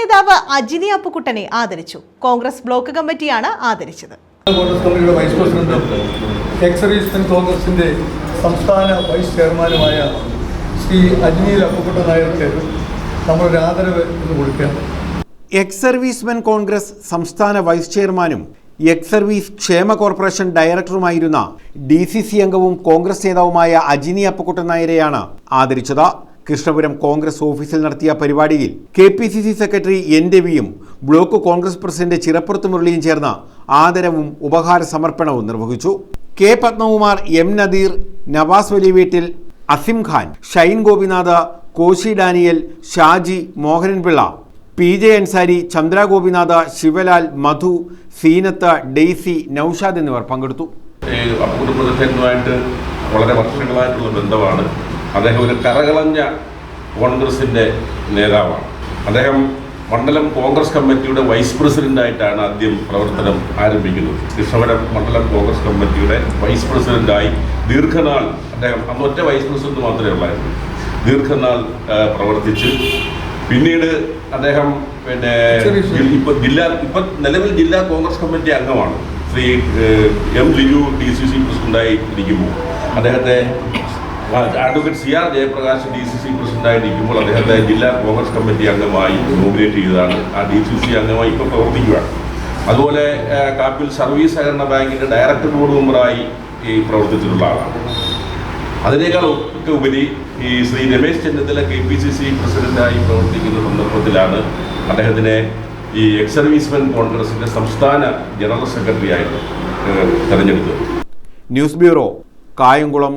നേതാവ് അജിനി അപ്പുക്കുട്ടനെ ആദരിച്ചു. കോൺഗ്രസ് ബ്ലോക്ക് കമ്മിറ്റിയാണ് ആദരിച്ചത്. കോൺഗ്രസ് കമ്മിറ്റിയുടെ വൈസ് പ്രസിഡന്റും എക്സ് സർവീസ്മെൻ കോൺഗ്രസിന്റെ സംസ്ഥാന വൈസ് ചെയർമാനുമായ ശ്രീ അജ്മീൽ അപ്പുക്കുട്ടൻ നായർക്ക് നമ്മളൊരു ആദരവ് എന്ന് കൊടുക്കുക എക്സ് സർവീസ്മെൻ കോൺഗ്രസ് സംസ്ഥാന വൈസ് ചെയർമാനും എക്സ് സർവീസ് ക്ഷേമ കോർപ്പറേഷൻ ഡയറക്ടറുമായിരുന്ന ഡി സി സി അംഗവും കോൺഗ്രസ് നേതാവുമായ അജിനി അപ്പക്കുട്ടൻ നായരെയാണ് ആദരിച്ചത്. കൃഷ്ണപുരം കോൺഗ്രസ് ഓഫീസിൽ നടത്തിയ പരിപാടിയിൽ K P C C secretary N രവിയും block Congress president ചിറപ്പുറത്ത് മുരളിയും ചേർന്ന് ആദരവും ഉപഹാര സമർപ്പണവും നിർവഹിച്ചു. K Padmakumar M Nadeer Nawas Vali Veettil Asim Khan Shine Gopinath Koshy Daniel Shaji Mohananpillai P J Ansari Chandra Gopinath Shivalal Madhu Seenath Daisy Noushad എന്നിവർ പങ്കെടുത്തു. അപ്പുക്കുട്ടൻ വളരെ വർഷങ്ങളായിട്ടുള്ള ബന്ധമാണ്. അദ്ദേഹം ഒരു കരകളഞ്ഞ കോൺഗ്രസിന്റെ നേതാവാണ്. അദ്ദേഹം മണ്ഡലം കോൺഗ്രസ് കമ്മിറ്റിയുടെ വൈസ് പ്രസിഡന്റായിട്ടാണ് ആദ്യം പ്രവർത്തനം ആരംഭിക്കുന്നത്. കൃഷ്ണപുരം മണ്ഡലം കോൺഗ്രസ് കമ്മിറ്റിയുടെ വൈസ് പ്രസിഡന്റായി ദീർഘനാൾ അദ്ദേഹം അന്ന് ഒറ്റ വൈസ് പ്രസിഡന്റ് മാത്രമേ ഉള്ളായിരുന്നു. ദീർഘനാൾ പ്രവർത്തിച്ച്. പിന്നീട് അദ്ദേഹം പിന്നെ ഇപ്പൊ ജില്ലാ ഇപ്പൊ നിലവിൽ ജില്ലാ കോൺഗ്രസ് കമ്മിറ്റി അംഗമാണ്. Shri M Liju D C C പ്രസിഡന്റായി ഇരിക്കുമ്പോൾ. അദ്ദേഹത്തെ advocate C R Jayaprakash D C C പ്രസിഡന്റായി ഇരിക്കുമ്പോൾ അദ്ദേഹത്തെ ജില്ലാ കോൺഗ്രസ് കമ്മിറ്റി അംഗമായി നോമിനേറ്റ് ചെയ്തതാണ്. ആ ഡി സി സി അംഗമായി ഇപ്പോൾ പ്രവർത്തിക്കുകയാണ് അതുപോലെ കാപ്പിൽ സർവീസ് സഹകരണ ബാങ്കിന്റെ ഡയറക്ടർ ബോർഡ് മെമ്പറായി ഈ പ്രവർത്തിച്ചിട്ടുള്ള ആളാണ്. അതിനേക്കാൾ ഒക്കെ ഉപരി ഈ Shri Ramesh Chennithala K P C C പ്രസിഡന്റായി പ്രവർത്തിക്കുന്ന സന്ദർഭത്തിലാണ് അദ്ദേഹത്തിനെ ഈ എക്സ് സർവീസ്മെൻ കോൺഗ്രസിന്റെ സംസ്ഥാന ജനറൽ സെക്രട്ടറി ആയിട്ട് തെരഞ്ഞെടുത്തത്. News bureau Kayamkulam.